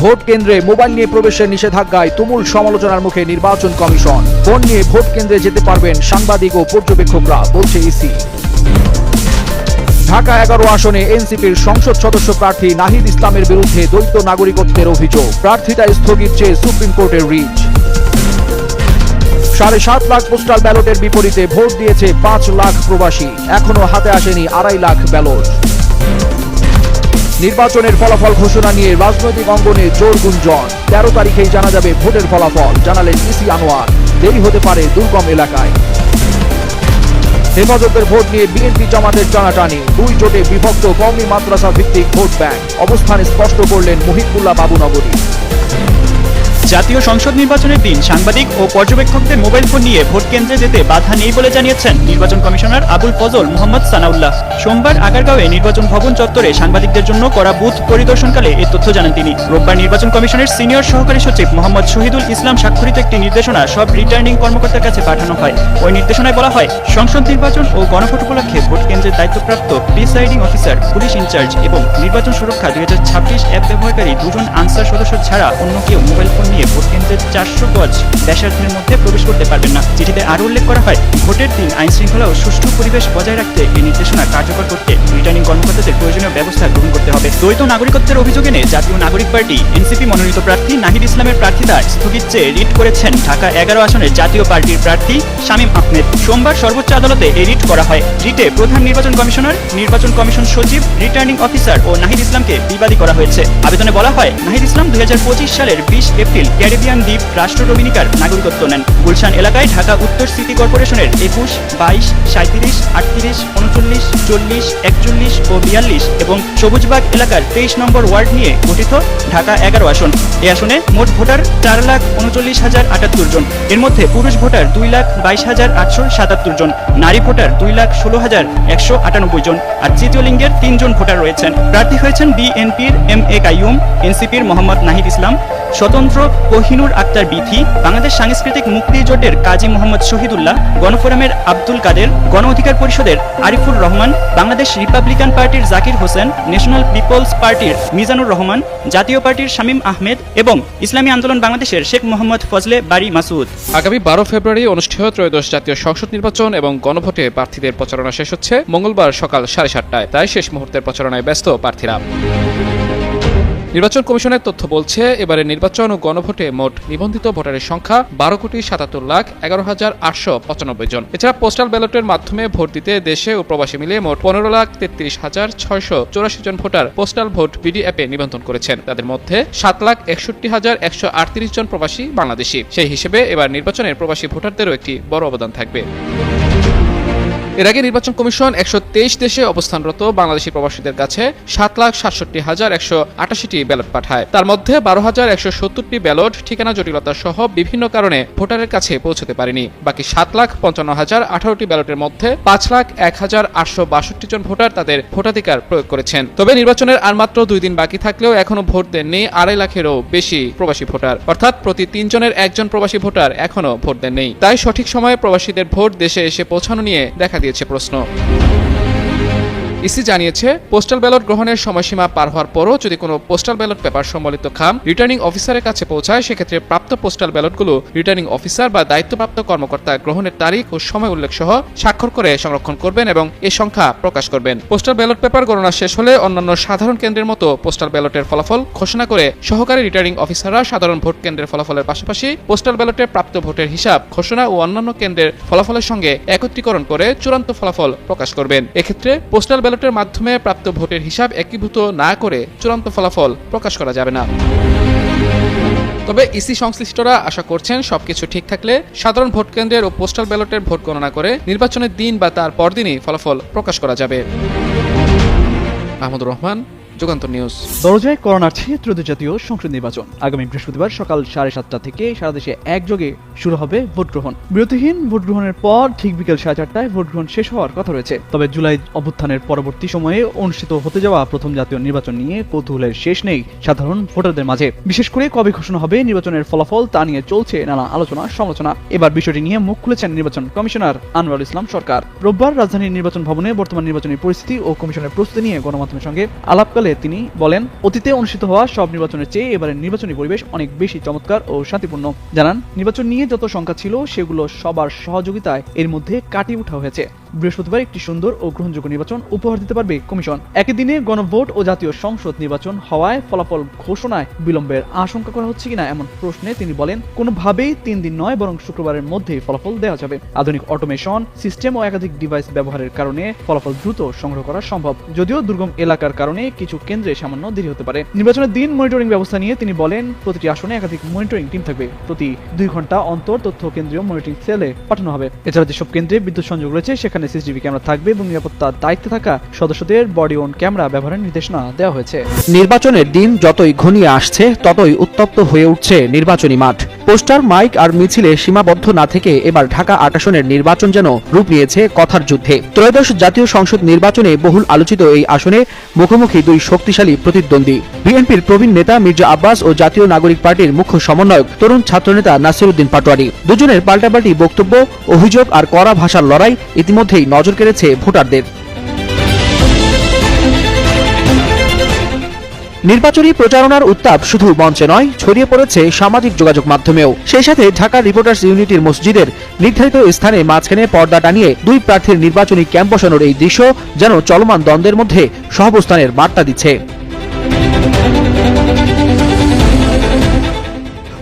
Vote কেন্দ্রে mobile নিয়ে প্রবেশের নিষেধাজ্ঞায় তুমুল সমালোচনার মুখে নির্বাচন কমিশন। ফোন নিয়ে ভোট কেন্দ্রে যেতে পারবেন সাংবাদিক ও পর্যবেক্ষকরা, বলছে ইসি। ঢাকা এগারো আসনে এনসিপির সংসদ সদস্য প্রার্থী নাহিদ ইসলামের বিরুদ্ধে দ্বৈত নাগরিকত্বের অভিযোগ। প্রার্থিতা স্থগিত চেয়ে সুপ্রিম কোর্টের রিট। সাড়ে সাত লাখ পোস্টাল ব্যালটের বিপরীতে ভোট দিয়েছে পাঁচ লাখ প্রবাসী। এখনও হাতে আসেনি আড়াই লাখ ব্যালট। নির্বাচনের ফলাফল ঘোষণা নিয়ে রাজনৈতিক অঙ্গনে জোর গুঞ্জন। তেরো তারিখেই জানা যাবে ভোটের ফলাফল, জানালেন ইসি আনোয়ার। দেরি হতে পারে দুর্গম এলাকায়। হেফাজতের ভোট নিয়ে বিএনপি জামাতের টানাটানি। দুই জোটে বিভক্ত কওমি মাদ্রাসা ভিত্তিক ভোট ব্যাংক। অবস্থান স্পষ্ট করলেন মুহিবুল্লাহ বাবুনগরী জাতীয় সংসদ নির্বাচনের দিন সাংবাদিক ও পর্যবেক্ষকদের মোবাইল ফোন নিয়ে ভোট কেন্দ্রে যেতে বাধা নেই বলে জানিয়েছেন নির্বাচন কমিশনার আবুল ফজল মোহাম্মদ সানাউল্লাহ। সোমবার আগারগাঁওয়ে নির্বাচন ভবন চত্বরে সাংবাদিকদের জন্য করা বুথ পরিদর্শনকালে এ তথ্য জানান তিনি। রোববার নির্বাচন কমিশনের সিনিয়র সহকারী সচিব মোহাম্মদ শহীদুল ইসলাম স্বাক্ষরিত একটি নির্দেশনা সব রিটার্নিং কর্মকর্তার কাছে পাঠানো হয়। ওই নির্দেশনায় বলা হয়, সংসদ নির্বাচন ও গণভোট উপলক্ষে ভোট কেন্দ্রের দায়িত্বপ্রাপ্ত প্রিসাইডিং অফিসার, পুলিশ ইনচার্জ এবং নির্বাচন সুরক্ষা দুই হাজার ছাব্বিশ অ্যাপ ব্যবহারকারী দুজন আনসার সদস্য ছাড়া অন্য কেউ মোবাইল ফোন নিয়ে ভোট কেন্দ্রের চারশো গজ ব্যাসার্ধের মধ্যে প্রবেশ করতে পারবেন না। চিঠিতে আরও উল্লেখ করা হয়, ভোটের দিন আইন শৃঙ্খলা ও সুষ্ঠু পরিবেশ বজায় রাখতে এই নির্দেশনা কার্যকর করতে রিটার্নিং কর্মকর্তাদের প্রয়োজনীয় ব্যবস্থা গ্রহণ করতে হবে। দ্বৈত নাগরিকত্বের অভিযোগ এনে জাতীয় নাগরিক পার্টি, এনসিপি মনোনীত প্রার্থী নাহিদ ইসলামের প্রার্থিতা স্থগিত চেয়ে রিট করেছেন ঢাকা এগারো আসনের জাতীয় পার্টির প্রার্থী শামীম আহমেদ। সোমবার সর্বোচ্চ আদালতে এই রিট করা হয়। রিটে প্রধান নির্বাচন কমিশনার, নির্বাচন কমিশন সচিব, রিটার্নিং অফিসার ও নাহিদ ইসলামকে বিবাদী করা হয়েছে। আবেদনে বলা হয়, নাহিদ ইসলাম দুই হাজার পঁচিশ সালের বিশ এপ্রিল ক্যারিবিয়ান দ্বীপ রাষ্ট্র ডোমিনিকার নাগরিকত্ব নেন। গুলশান এলাকায় ঢাকা উত্তর সিটি কর্পোরেশনের একুশ, বাইশ সাঁত্রিশ আটত্রিশ, উনচল্লিশ, চল্লিশ, একচল্লিশ ও বিয়াল্লিশ এবং সবুজবাগ এলাকার তেইশ নম্বর ওয়ার্ড নিয়ে গঠিত ঢাকা এগারো আসন। এই আসনে মোট ভোটার চার লাখ উনচল্লিশ হাজার আটাত্তর জন। এর মধ্যে পুরুষ ভোটার দুই লাখ বাইশ হাজার আটশো সাতাত্তর জন। নারী ভোটার দুই লাখ ষোলো হাজার একশো আটানব্বই জন। আর তৃতীয় লিঙ্গের তিনজন ভোটার রয়েছেন। প্রার্থী হয়েছেন বিএনপির এম এ কাইয়ুম, এনসিপির মোহাম্মদ নাহিদ ইসলাম। স্বতন্ত্র কোহিনুর আক্তার বিথি বাংলাদেশ সাংস্কৃতিক মুক্তি জোটের কাজী মোহাম্মদ শহীদুল্লাহ, গণফোরামের আব্দুল কাদের, গণ অধিকার পরিষদের আরিফুর রহমান, বাংলাদেশ রিপাবলিকান পার্টির জাকির হোসেন, ন্যাশনাল পিপলস পার্টির মিজানুর রহমান, জাতীয় পার্টির শামীম আহমেদ এবং ইসলামী আন্দোলন বাংলাদেশের শেখ মোহাম্মদ ফজলে বারি মাসুদ। আগামী বারো ফেব্রুয়ারি অনুষ্ঠেয় ত্রয়োদশ জাতীয় সংসদ নির্বাচন এবং গণভোটে প্রার্থীদের প্রচারণা শেষ হচ্ছে মঙ্গলবার সকাল সাড়ে সাতটায়। তাই শেষ মুহূর্তের প্রচারণায় ব্যস্ত প্রার্থীরা। নির্বাচন কমিশনের তথ্য বলছে এবারে নির্বাচন ও গণভোটে মোট নিবন্ধিত ভোটারের সংখ্যা বারো কোটি সাতাত্তর লাখ এগারো হাজার আটশো পঁচানব্বই জন। এছাড়া পোস্টাল ব্যালটের মাধ্যমে ভোট দিতে দেশে ও প্রবাসী মিলিয়ে মোট পনেরো লাখ তেত্রিশ হাজার ছয়শো চৌরাশি জন ভোটার পোস্টাল ভোট বিডি অ্যাপে নিবন্ধন করেছেন। তাদের মধ্যে সাত লাখ একষট্টি হাজার একশো আটত্রিশ জন প্রবাসী বাংলাদেশি। সেই হিসেবে এবার নির্বাচনের প্রবাসী ভোটারদেরও একটি বড় অবদান থাকবে। এর আগে নির্বাচন কমিশন একশো তেইশ দেশে অবস্থানরত বাংলাদেশি প্রবাসীদের কাছে সাত লাখ সাতষট্টি হাজার একশো আটাশিটি ব্যালট পাঠায়। তার মধ্যে বারো হাজার একশো সত্তরটি ব্যালট ঠিকানা জটিলতা সহ বিভিন্ন কারণে ভোটারের কাছে পৌঁছতে পারেনি। বাকি সাত লাখ পঞ্চান্ন হাজার আঠারোটি ব্যালটের মধ্যে পাঁচ লাখ এক হাজার আটশো বাষট্টি জন ভোটার তাদের ভোটাধিকার প্রয়োগ করেছেন। তবে নির্বাচনের আর মাত্র দুই দিন বাকি থাকলেও এখনও ভোট দেননি আড়াই লাখেরও বেশি প্রবাসী ভোটার। অর্থাৎ প্রতি তিনজনের একজন প্রবাসী ভোটার এখনও ভোট দেননি। তাই সঠিক সময়ে প্রবাসীদের ভোট দেশে এসে পৌঁছানো নিয়ে দেখা দিয়েছে প্রশ্ন। ইসি জানিয়েছে পোস্টাল ব্যালট গ্রহণের সময়সীমা পার হওয়ার পরও যদি কোনো পোস্টাল ব্যালট পেপার সম্বলিত খাম রিটার্নিং অফিসারের কাছে পৌঁছায়, সেক্ষেত্রে প্রাপ্ত পোস্টাল ব্যালটগুলো রিটার্নিং অফিসার বা দায়িত্বপ্রাপ্ত কর্মকর্তা গ্রহণের তারিখ ও সময় উল্লেখ সহ স্বাক্ষর করে সংরক্ষণ করবেন এবং এ সংখ্যা প্রকাশ করবেন। পোস্টাল ব্যালট পেপার গণনা শেষ হলে অন্যান্য সাধারণ কেন্দ্রের মতো পোস্টাল ব্যালটের ফলাফল ঘোষণা করে সহকারী রিটার্নিং অফিসাররা সাধারণ ভোট কেন্দ্রের ফলাফলের পাশাপাশি পোস্টাল ব্যালটে প্রাপ্ত ভোটের হিসাব, ঘোষণা ও অন্যান্য কেন্দ্রের ফলাফলের সঙ্গে একত্রীকরণ করে চূড়ান্ত ফলাফল প্রকাশ করবেন। এক্ষেত্রে পোস্টাল ব্যালটের মাধ্যমে প্রাপ্ত ভোটের হিসাব একীভূত না করে চূড়ান্ত ফলাফল প্রকাশ করা যাবে না। তবে ইসি সংশ্লিষ্টরা আশা করছেন সবকিছু ঠিক থাকলে সাধারণ ভোট কেন্দ্রের ও পোস্টাল ব্যালটের ভোট গণনা করে নির্বাচনের দিন বা তার পরদিনই ফলাফল প্রকাশ করা যাবে। আহমদুর রহমান যুগান্তর নিউজ। দরজায় করোনার্থে ত্রয়োদশ জাতীয় সংসদ নির্বাচন। আগামী বৃহস্পতিবার সকাল সাড়ে সাতটা থেকে সারা দেশে একযোগে শুরু হবে ভোট গ্রহণ বিরতিহীন ভোট গ্রহণের পর ঠিক বিকেল সাড়ে চারটায় ভোট গ্রহণ শেষ হওয়ার কথা রয়েছে। তবে জুলাই অভ্যুত্থানের পরবর্তী সময়ে অনুষ্ঠিত হতে যাওয়া প্রথম জাতীয় নির্বাচন নিয়ে কৌতূহলের শেষ নেই সাধারণ ভোটারদের মাঝে। বিশেষ করে কবে ঘোষণা হবে নির্বাচনের ফলাফল তা নিয়ে চলছে নানা আলোচনা, সমালোচনা। এবার বিষয়টি নিয়ে মুখ খুলেছেন নির্বাচন কমিশনার আনোয়ার ইসলাম সরকার। রোববার রাজধানীর নির্বাচন ভবনে বর্তমান নির্বাচনী পরিস্থিতি ও কমিশনের প্রস্তুতি নিয়ে গণমাধ্যমের সঙ্গে আলাপকালে হলে তিনি বলেন, অতীতে অনুষ্ঠিত হওয়া সব নির্বাচনের চেয়ে এবারের নির্বাচনী পরিবেশ অনেক বেশি চমৎকার ও শান্তিপূর্ণ। জানান, নির্বাচন নিয়ে যত সংখ্যা ছিল, সেগুলো সবার সহযোগিতায় এর মধ্যে কাটিয়ে ওঠা হয়েছে। বৃহস্পতিবার একটি সুন্দর ও গ্রহণযোগ্য নির্বাচন উপহার দিতে পারবে কমিশন। একই দিনে গণভোট ও জাতীয় সংসদ নির্বাচন হওয়ায় ফলাফল ঘোষণায় বিলম্বের আশঙ্কা করা হচ্ছে কিনা এমন প্রশ্নে তিনি বলেন, কোনোভাবেই তিন দিন নয়, বরং শুক্রবারের মধ্যেই ফলাফল দেওয়া যাবে। আধুনিক অটোমেশন, সিস্টেম ও একাধিক ডিভাইস ব্যবহারের কারণে ফলাফল দ্রুত সংগ্রহ করা সম্ভব। যদিও দুর্গম এলাকার কারণে কিছু কেন্দ্রে সামান্য দেরি হতে পারে। নির্বাচনের দিন মনিটরিং ব্যবস্থা নিয়ে তিনি বলেন, প্রতিটি আসনে একাধিক মনিটরিং টিম থাকবে। প্রতি দুই ঘণ্টা অন্তর তথ্য কেন্দ্রীয় মনিটরিং সেলে পাঠানো হবে। এছাড়া যেসব কেন্দ্রে বিদ্যুৎ সংযোগ রয়েছে, সেখানে সিসিটিভি ক্যামেরা থাকবে এবং নিরাপত্তার দায়িত্বে থাকা সদস্যদের বডি ওন ক্যামেরা ব্যবহারের নির্দেশনা দেওয়া হয়েছে। নির্বাচনের দিন যতই ঘনিয়ে আসছে, ততই উত্তপ্ত হয়ে উঠছে নির্বাচনী মাঠ। পোস্টার, মাইক আর মিছিলে সীমাবদ্ধ না থেকে এবার ঢাকা আট নির্বাচন যেন রূপ নিয়েছে কথার যুদ্ধে। ত্রয়োদশ জাতীয় সংসদ নির্বাচনে বহুল আলোচিত এই আসনে মুখোমুখি দুই শক্তিশালী প্রতিদ্বন্দ্বী। বিএনপির প্রবীণ নেতা মির্জা আব্বাস ও জাতীয় নাগরিক পার্টির মুখ্য সমন্বয়ক তরুণ ছাত্রনেতা নাসিরুদ্দিন পাটোয়ারি। দুজনের পাল্টাপাল্টি বক্তব্য, অভিযোগ আর কড়া ভাষার লড়াই ইতিমধ্যেই নজর কেড়েছে ভোটারদের। নির্বাচনী প্রচারণার উত্তাপ শুধু মঞ্চে নয়, ছড়িয়ে পড়েছে সামাজিক যোগাযোগ মাধ্যমেও। সেই সাথে ঢাকা রিপোর্টার্স ইউনিটির মসজিদের নির্ধারিত স্থানে মাঝখানে পর্দা টানিয়ে দুই প্রার্থীর নির্বাচনী ক্যাম্প বসানোর এই দৃশ্য যেন চলমান দ্বন্দ্বের মধ্যে সহাবস্থানের বার্তা দিচ্ছে।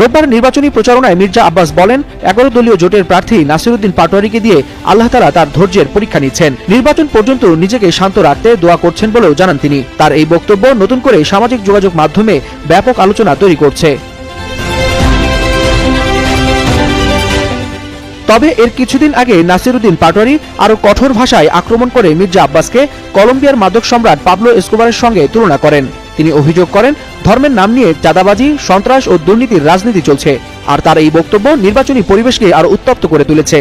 রোববার নির্বাচনী প্রচারণায় মির্জা আব্বাস বলেন, এগারো দলীয় জোটের প্রার্থী নাসিরুদ্দিন পাটোয়ারিকে দিয়ে আল্লাহ তালা তার ধৈর্যের পরীক্ষা নিচ্ছেন। নির্বাচন পর্যন্ত নিজেকে শান্ত রাখতে দোয়া করছেন বলেও জানান তিনি। তার এই বক্তব্য নতুন করে সামাজিক যোগাযোগ মাধ্যমে ব্যাপক আলোচনা তৈরি করছে। তবে এর কিছুদিন আগে নাসিরুদ্দিন পাটোয়ারি আরও কঠোর ভাষায় আক্রমণ করে মির্জা আব্বাসকে কলম্বিয়ার মাদক সম্রাট পাবলো এসকোবারের সঙ্গে তুলনা করেন। তিনি অভিযোগ করেন ধর্মের নাম নিয়ে চাঁদাবাজি, সন্ত্রাস ও দুর্নীতির রাজনীতি চলছে, আর তার এই বক্তব্য নির্বাচনী পরিবেশকে আরও উত্তপ্ত করে তুলেছে।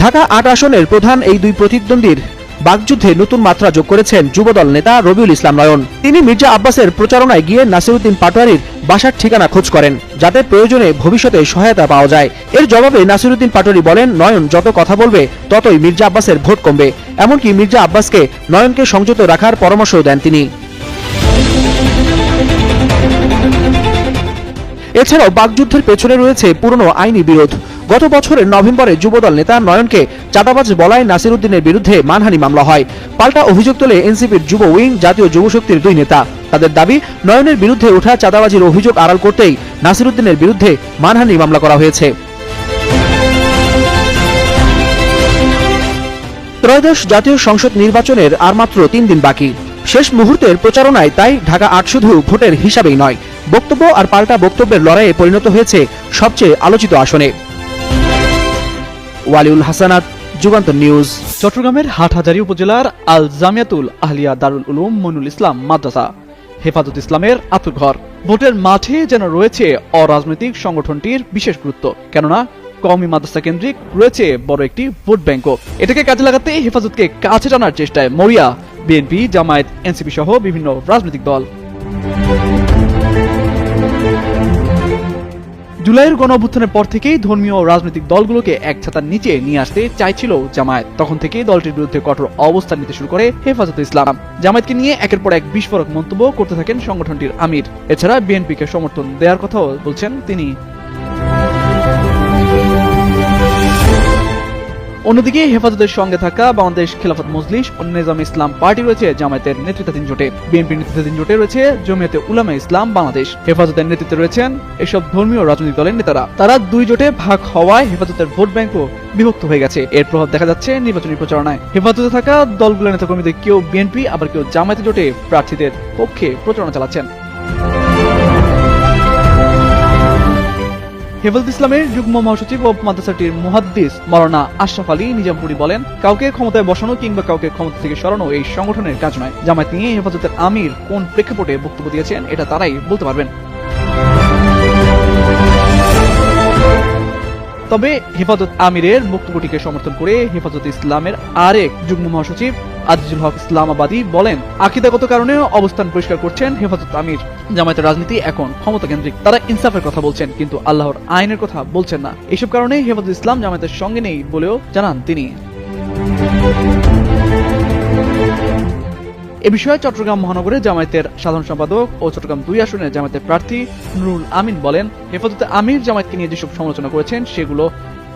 ঢাকা আট আসনের প্রধান এই দুই প্রতিদ্বন্দ্বীর বাগযুদ্ধে নতুন মাত্রা যোগ করেছেন যুবদল নেতা রবিউল ইসলাম নয়ন। তিনি মির্জা আব্বাসের প্রচারণায় গিয়ে নাসিরুদ্দিন পাটোয়ারির বাসার ঠিকানা খোঁজ করেন, যাতে প্রয়োজনে ভবিষ্যতে সহায়তা পাওয়া যায়। এর জবাবে নাসিরুদ্দিন পাটোয়ারি বলেন, নয়ন যত কথা বলবে, ততই মির্জা আব্বাসের ভোট কমবে। এমনকি মির্জা আব্বাসকে নয়নকে সংযত রাখার পরামর্শও দেন তিনি। এছাড়াও বাগযুদ্ধের পেছনে রয়েছে পুরনো আইনি বিরোধ। গত বছরের নভেম্বরে যুবদল নেতা নয়নকে চাঁদাবাজ বলায় নাসিরুদ্দিনের বিরুদ্ধে মানহানি মামলা হয়। পাল্টা অভিযোগ তোলে এনসিপির যুব উইং জাতীয় যুব শক্তির দুই নেতা। তাদের দাবি, নয়নের বিরুদ্ধে ওঠা চাঁদাবাজির অভিযোগ আড়াল করতেই নাসিরুদ্দিনের বিরুদ্ধে মানহানি মামলা করা হয়েছে। ত্রয়োদশ জাতীয় সংসদ নির্বাচনের আর মাত্র তিন দিন বাকি। শেষ মুহূর্তের প্রচারণায় তাই ঢাকা আট শুধু ভোটের হিসাবেই নয়। বক্তব্য আর পাল্টা বক্তব্যের লড়াইয়ে পরিণত হয়েছে সবচেয়ে আলোচিত আসনে। ওয়ালিউল হাসানাত যুগান্তর নিউজ। চট্টগ্রামের হাটহাজারী উপজেলার আল জামিয়াতুল আহলিয়া দারুল উলুম মনুল ইসলাম মাদ্রাসা, হেফাজত ইসলামের আতুরঘর ভোটের মাঠে যেন রয়েছে অরাজনৈতিক সংগঠনটির বিশেষ গুরুত্ব, কেননা কওমি মাদ্রাসা কেন্দ্রিক রয়েছে বড় একটি ভোট ব্যাংকও। এটাকে কাজে লাগাতে হেফাজতকে কাছে টানার চেষ্টায় মরিয়া, বিএনপি, জামায়াত এনসিপি সহ বিভিন্ন রাজনৈতিক দল। জুলাইয়ের গণ অভ্যুত্থানের পর থেকেই ধর্মীয় ও রাজনৈতিক দলগুলোকে এক ছাতার নিচে নিয়ে আসতে চাইছিল জামায়াত। তখন থেকেই দলটির বিরুদ্ধে কঠোর অবস্থান নিতে শুরু করে হেফাজতে ইসলাম। জামায়াতকে নিয়ে একের পর এক বিস্ফোরক মন্তব্য করতে থাকেন সংগঠনটির আমির। এছাড়া বিএনপিকে সমর্থন দেওয়ার কথাও বলছেন তিনি। অন্যদিকে হেফাজতের সঙ্গে থাকা বাংলাদেশ খেলাফত মজলিস ও নিজাম ইসলাম পার্টি রয়েছে জামায়াতের নেতৃত্বাধীন জোটে। বিএনপির নেতৃত্বাধীন জোটে রয়েছে জমিয়তে উলামা ইসলাম বাংলাদেশ। হেফাজতের নেতৃত্বে রয়েছেন এসব ধর্মীয় রাজনৈতিক দলের নেতারা। তারা দুই জোটে ভাগ হওয়ায় হেফাজতের ভোট ব্যাংকও বিভক্ত হয়ে গেছে। এর প্রভাব দেখা যাচ্ছে নির্বাচনী প্রচারণায়। হেফাজতে থাকা দলগুলোর নেতাকর্মীদের কেউ বিএনপি, আবার কেউ জামায়াতে জোটে প্রার্থীদের পক্ষে প্রচারণা চালাচ্ছেন। হেফাজত ইসলামের যুগ্ম মহাসচিব ও মাদ্রাসাটির মুহাদ্দিস মরনা আশরাফ আলী নিজামপুরি বলেন, কাউকে ক্ষমতায় বসানো কিংবা কাউকে ক্ষমতা থেকে সরানো এই সংগঠনের কাজ নয়। জামায়াত নিয়ে হেফাজতের আমির কোন প্রেক্ষাপটে বক্তব্য দিয়েছেন, এটা তারাই বলতে পারবেন। তবে হেফাজত আমিরের বক্তব্যটিকে সমর্থন করে হেফাজত ইসলামের আরেক যুগ্ম মহাসচিব আজিজুল হক ইসলামাবাদী বলেন, আকিদাগত কারণে অবস্থান পরিষ্কার করছেন হেফাজত আমির। জামায়াতের রাজনীতি এখন ক্ষমতা কেন্দ্রিক তারা ইনসাফের কথা বলছেন, কিন্তু আল্লাহর আইনের কথা বলছেন না। এসব কারণে হেফাজত ইসলাম জামায়াতের সঙ্গে নেই বলেও জানান তিনি। এ বিষয়ে চট্টগ্রাম মহানগরের জামায়াতের সাধারণ সম্পাদক ও চট্টগ্রাম দুই আসনের জামায়াতের প্রার্থী নুরুল আমিন বলেন, হেফাজতে আমির জামায়াতকে নিয়ে যেসব সমালোচনা করেছেন, সেগুলো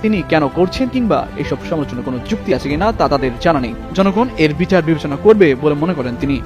তিনি কেন করছেন কিংবা এসব সমালোচনা কোনো যুক্তি আছে কিনা তা তাদের জানা নেই। জনগণ এর বিচার বিবেচনা করবে বলে মনে করেন তিনি।